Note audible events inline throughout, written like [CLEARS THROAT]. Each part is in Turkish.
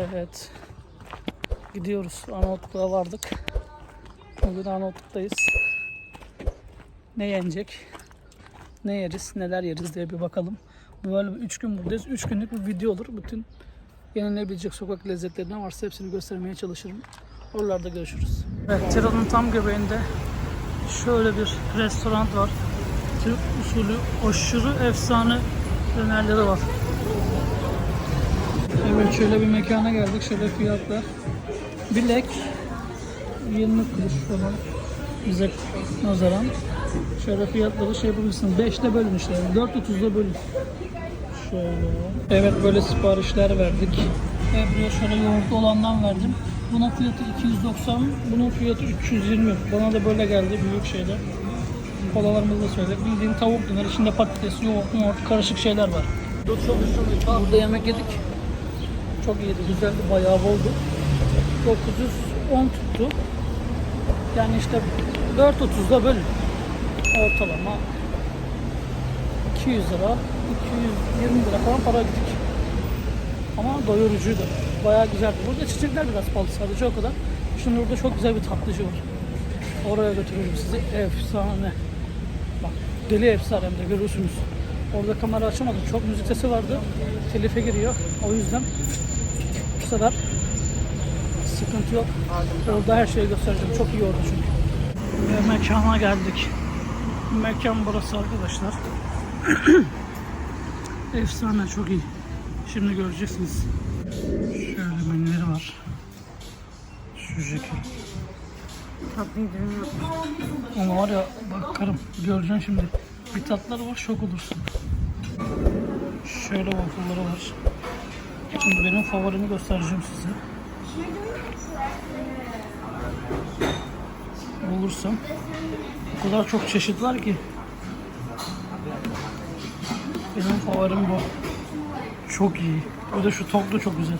Evet. Gidiyoruz. Arnavutluk'a vardık. Bugün Arnavutluk'tayız. Ne yenecek? Ne yeriz, neler yeriz diye bir bakalım. Böyle 3 gün buradayız. 3 günlük bir video olur. Bütün yenilebilecek sokak lezzetleri ne varsa hepsini göstermeye çalışırım. Oralarda görüşürüz. Evet, Tiran'ın tam göbeğinde şöyle bir restoran var. Türk usulü aşırı efsane dönerleri var. Evet şöyle bir mekana geldik. Şöyle fiyatlar. Bilek 20 kuruş falan bize nazaran. Şöyle fiyatları şey yapabilirsin. 5'te bölün işte. 4.30'da bölün. Şöyle. Evet böyle siparişler verdik. Ve buraya şöyle yoğurtlu olandan verdim. Bunun fiyatı 290, bunun fiyatı 320. Bana da böyle geldi büyük şeyler. Kolalarımızı da söyledik. Bildiğin tavuk döner, içinde patates, yoğurt, yoğurt, karışık şeyler var. Burada yemek yedik. Çok iyiydi, güzeldi, bayağı boldu. 910 tuttu. Yani işte 4.30'da bölün. Ortalama 200 lira, 220 lira falan para ödedik. Ama doyurucuydu. Bayağı güzeldi. Burada çiçekler biraz pahalı sadece o kadar. Şimdi burada çok güzel bir tatlıcı var. Oraya götürürüm sizi. Efsane. Bak deli efsane hem de görürsünüz. Orada kamera açamadım. Çok müzik sesi vardı. Telife giriyor. O yüzden bu sefer sıkıntı yok. Orada her şeyi göstereceğim. Çok iyi orada çünkü. Ve mekana geldik. Mekan burası arkadaşlar. [CLEARS THROAT] Efsane çok iyi. Şimdi göreceksiniz. Şöyle menüleri var. Şu şekil. Ama var ya bakarım göreceksin şimdi. Bir tatları var şok olursun. Şöyle waffle'ları var. Şimdi benim favorimi göstereceğim size. Bulursam. O kadar çok çeşit var ki. Benim favorim bu. Çok iyi. Bir de şu toplu çok güzel.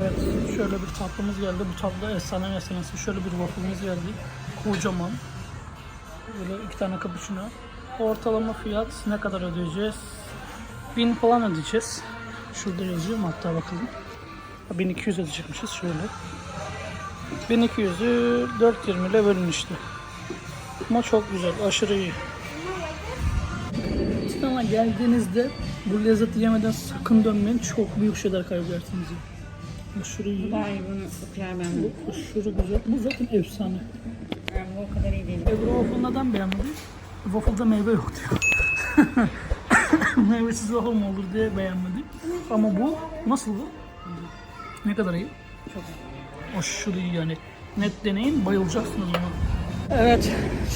Evet, şöyle bir tatlımız geldi. Bu tatlı efsane efsanesi. Şöyle bir waffle'ımız geldi. Kocaman. Böyle iki tane cappuccino. Ortalama fiyat ne kadar ödeyeceğiz? 1000 falan ödeyeceğiz. Şurada yazıyor mu hatta bakalım. Ha, 1200 ödeyecekmişiz şöyle. 1200'ü 4.20 ile bölün işte. Ama çok güzel, aşırı iyi. Ama geldiğinizde bu lezzeti yemeden sakın dönmeyin. Çok büyük şeyler kaybedersiniz. Aşırı iyi. İyi bunu de. Bu aşırı güzel. Bu zaten efsane. Yani bu o kadar iyi değil. Ebru waffle neden beğenmedim? Waffle'da meyve yok diyor. [LAUGHS] Meyvesiz waffle mı olur diye beğenmedim. Ama bu nasıl bu? Ne kadar iyi? Çok iyi. Aşırı iyi yani. Net deneyin bayılacaksınız ona. Evet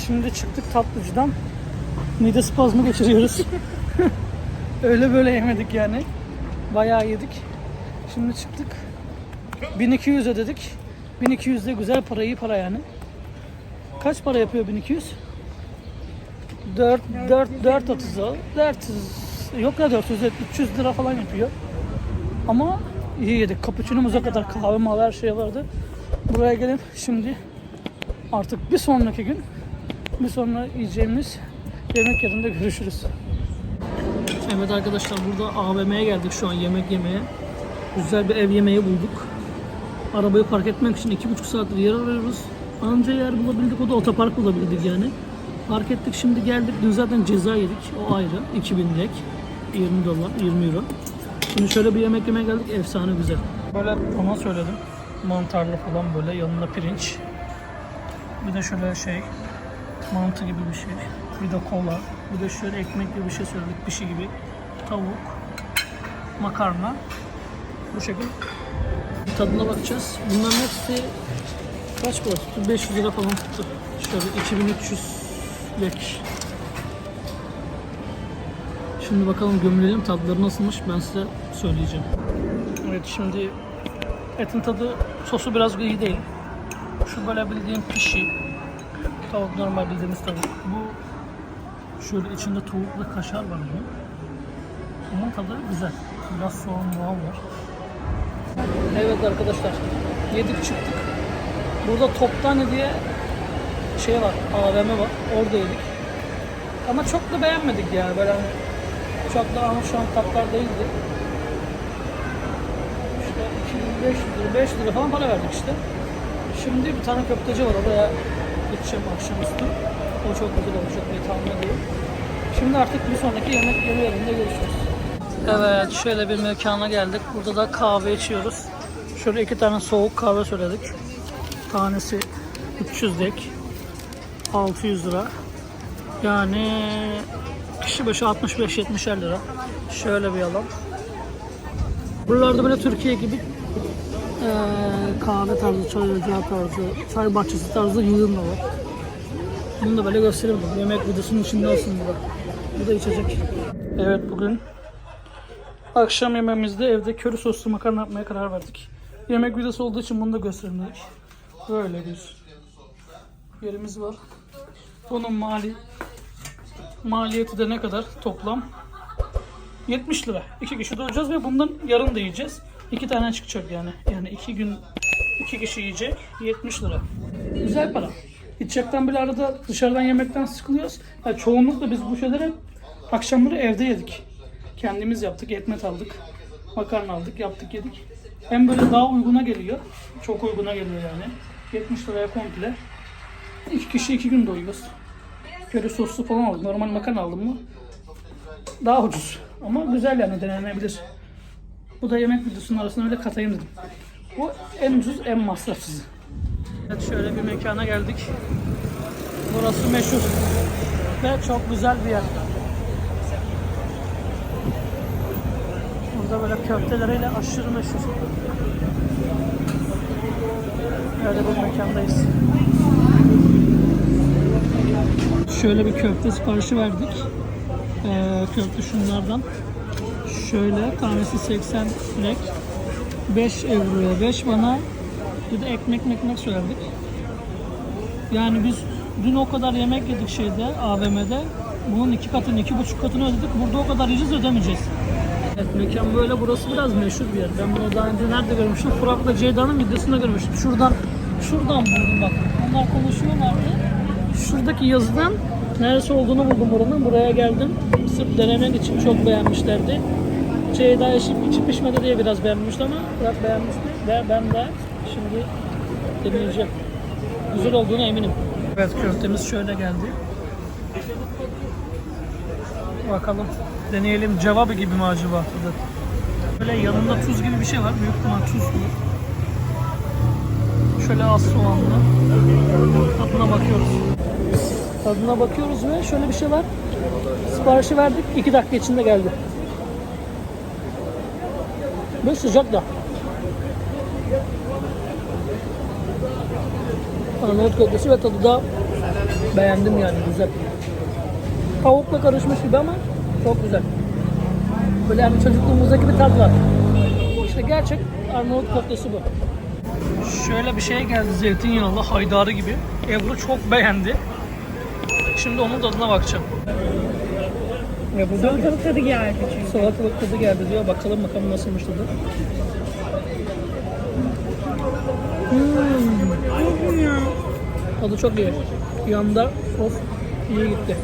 şimdi çıktık tatlıcıdan. Mide spazmı geçiriyoruz. [LAUGHS] Öyle böyle yemedik yani. Bayağı yedik. Şimdi çıktık. 1200 ödedik. 1200 de güzel para iyi para yani. Kaç para yapıyor 1200? 4 4 430 o. 400 yok ya 400 300 lira falan yapıyor. Ama iyi yedik. Cappuccino'muza kadar kahve mavi her şey vardı. Buraya gelip şimdi artık bir sonraki gün bir sonra yiyeceğimiz yemek yerinde görüşürüz. Evet arkadaşlar burada AVM'ye geldik şu an yemek yemeye. Güzel bir ev yemeği bulduk. Arabayı park etmek için iki buçuk saattir yer arıyoruz. Anca yer bulabildik o da otopark bulabildik yani. Park ettik şimdi geldik. Dün zaten ceza yedik. O ayrı. 2000 lek. 20 dolar, 20 euro. Şimdi şöyle bir yemek yemeye geldik. Efsane güzel. Böyle ona söyledim. Mantarlı falan böyle. Yanında pirinç. Bir de şöyle şey mantı gibi bir şey. Bir de kola. Bir de şöyle ekmek gibi bir şey söyledik. Pişi gibi. Tavuk. Makarna. Bu şekilde. Tadına bakacağız. Bunların hepsi kaç para tuttu? 500 lira falan tuttu. Şöyle 2300 lek. Şimdi bakalım gömülelim tadları nasılmış ben size söyleyeceğim. Evet şimdi etin tadı sosu biraz iyi değil. Şu böyle bildiğin pişi. Tavuk normal bildiğimiz tavuk. Bu şöyle içinde tavuk ve kaşar var bunun. Bunun tadı güzel. Biraz soğan var. Evet arkadaşlar yedik çıktık. Burada Toptane diye şey var, AVM var. Orada yedik. Ama çok da beğenmedik yani böyle hani çok da ama şu an tatlar değildi. 2500 lira, 5 lira falan para verdik işte. Şimdi bir tane köfteci var oraya gideceğim akşamüstü. O çok güzel olacak diye tahmin ediyorum. Şimdi artık bir sonraki yemek yeme yerinde görüşürüz. Evet şöyle bir mekana geldik. Burada da kahve içiyoruz. Şöyle iki tane soğuk kahve söyledik. Tanesi 300 dek. 600 lira. Yani kişi başı 65-70 lira. Şöyle bir alan. Buralarda böyle Türkiye gibi eee, kahve tarzı, çay ocağı tarzı, çay bahçesi tarzı yığın da var. Bunu da böyle gösterelim. Yemek videosunun içinde olsun bu da. Bu da içecek. Evet bugün akşam yemeğimizde evde köri soslu makarna yapmaya karar verdik. Yemek videosu olduğu için bunu da gösterelim dedik. Böyle bir yerimiz var. Bunun mali maliyeti de ne kadar toplam? 70 lira. İki kişi doyacağız ve bundan yarın da yiyeceğiz. İki tane çıkacak yani. Yani iki gün iki kişi yiyecek 70 lira. Güzel para. İçecekten bile arada dışarıdan yemekten sıkılıyoruz. Yani çoğunlukla biz bu şeyleri akşamları evde yedik. Kendimiz yaptık, etmet aldık. Makarna aldık, yaptık, yedik. Hem böyle daha uyguna geliyor. Çok uyguna geliyor yani. 70 liraya komple. İki kişi iki gün doyuyoruz. Köri soslu falan aldım. Normal makarna aldım mı? Daha ucuz. Ama güzel yani denenebilir. Bu da yemek videosunun arasına öyle katayım dedim. Bu en ucuz en masrafsız. Evet şöyle bir mekana geldik. Burası meşhur. Ve çok güzel bir yer. Burada böyle köfteleriyle aşırı meşhur. Böyle bir mekandayız. Şöyle bir köfte siparişi verdik. Ee, köfte şunlardan. Şöyle tanesi 80 lek. 5 euroya 5 bana bir de ekmek ekmek söyledik. Yani biz dün o kadar yemek yedik şeyde AVM'de. Bunun iki katını, iki buçuk katını ödedik. Burada o kadar yiyeceğiz ödemeyeceğiz. Evet mekan böyle. Burası biraz meşhur bir yer. Ben bunu daha önce nerede görmüştüm? Fırat'la Ceyda'nın videosunda görmüştüm. Şuradan, şuradan buldum bak. Onlar konuşuyorlardı. Şuradaki yazıdan neresi olduğunu buldum buranın. Buraya geldim. Sırf denemek için çok beğenmişlerdi. Ceyda içip, içip pişmedi diye biraz beğenmişti ama Fırat beğenmişti. Ve ben de şimdi deneyeceğim. Güzel olduğuna eminim. Evet köftemiz şöyle geldi. Bakalım. Deneyelim. Cevabı gibi mi acaba? Böyle yanında tuz gibi bir şey var. Büyük ihtimal tuzlu. Şöyle az soğanlı. Tadına bakıyoruz. Tadına bakıyoruz ve şöyle bir şey var. Siparişi verdik. 2 dakika içinde geldi. Ve sıcak da. Arnavut köftesi ve tadı da beğendim yani güzel. Tavukla karışmış gibi ama çok güzel. Böyle yani çocukluğumuzdaki bir tat var. İşte gerçek Arnavut köftesi bu. Şöyle bir şey geldi zeytinyağlı haydarı gibi. Ebru çok beğendi. Şimdi onun tadına bakacağım. Ebru da Salatalık tadı geldi çünkü. salatalık tadı geldi diyor. Bakalım bakalım nasılmış tadı. Hmm. Tadı çok iyi. Yanında sos iyi gitti.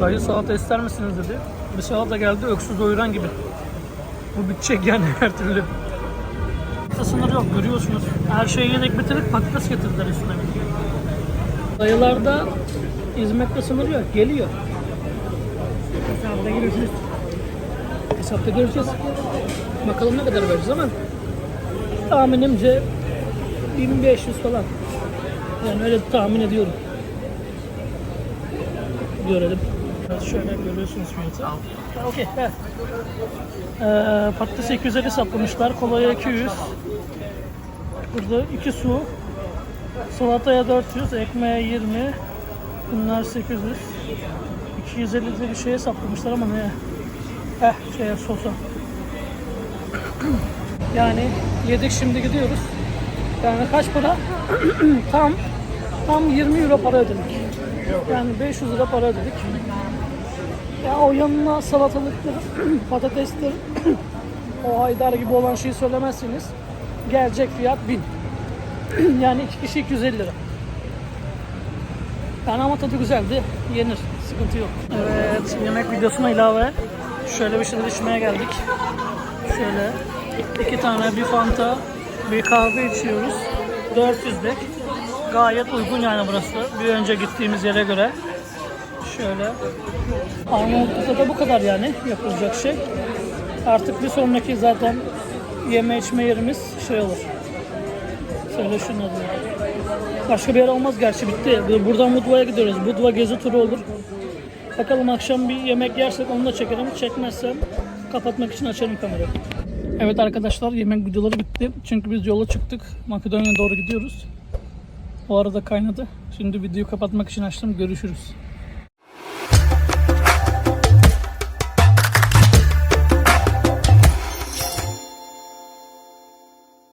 Dayı salata ister misiniz dedi. Bir salata geldi öksüz doyuran gibi. Bu bitecek yani her türlü. Sınır yok görüyorsunuz. Her şeyi yedik bitirdik patates getirdiler üstüne. Dayılarda hizmette sınır yok. Geliyor. Hesabda görüşürüz. Hesapta göreceğiz. Bakalım ne kadar vereceğiz ama tahminimce 1500 falan. Yani öyle tahmin ediyorum. Görelim. Şöyle görüyorsunuz fiyatı. Ha, Okey, evet. Ee, patates 250 saplamışlar, kolaya 200. Burada 2 su. Salataya 400, ekmeğe 20. Bunlar 800. 250 de bir şeye saplamışlar ama ne? Eh şeye sosa. [CLEARS THROAT] yani yedik şimdi gidiyoruz. Yani kaç para? [CLEARS THROAT] tam tam 20 euro para ödedik. Yani 500 lira para ödedik. Ya o yanına salatalıktır, [CLEARS THROAT] patatestir, [CLEARS THROAT] o haydar gibi olan şeyi söylemezseniz gelecek fiyat 1000. [CLEARS THROAT] yani iki kişi 250 lira. Yani ama tadı güzeldi. Yenir. Sıkıntı yok. Evet. Yemek videosuna ilave şöyle bir şeyler içmeye geldik. Şöyle İki tane bir fanta, bir kahve içiyoruz. 400'lük. Gayet uygun yani burası. Bir önce gittiğimiz yere göre. Şöyle. Arnavutluk'ta da bu kadar yani yapılacak şey. Artık bir sonraki zaten yeme içme yerimiz şey olur. Söyle şunu adını. Başka bir yer olmaz gerçi bitti. Buradan Budva'ya gidiyoruz. Budva gezi turu olur. Bakalım akşam bir yemek yersek onu da çekerim. Çekmezsem kapatmak için açarım kamerayı. Evet arkadaşlar yemek videoları bitti. Çünkü biz yola çıktık. Makedonya'ya doğru gidiyoruz. O arada kaynadı. Şimdi videoyu kapatmak için açtım. Görüşürüz.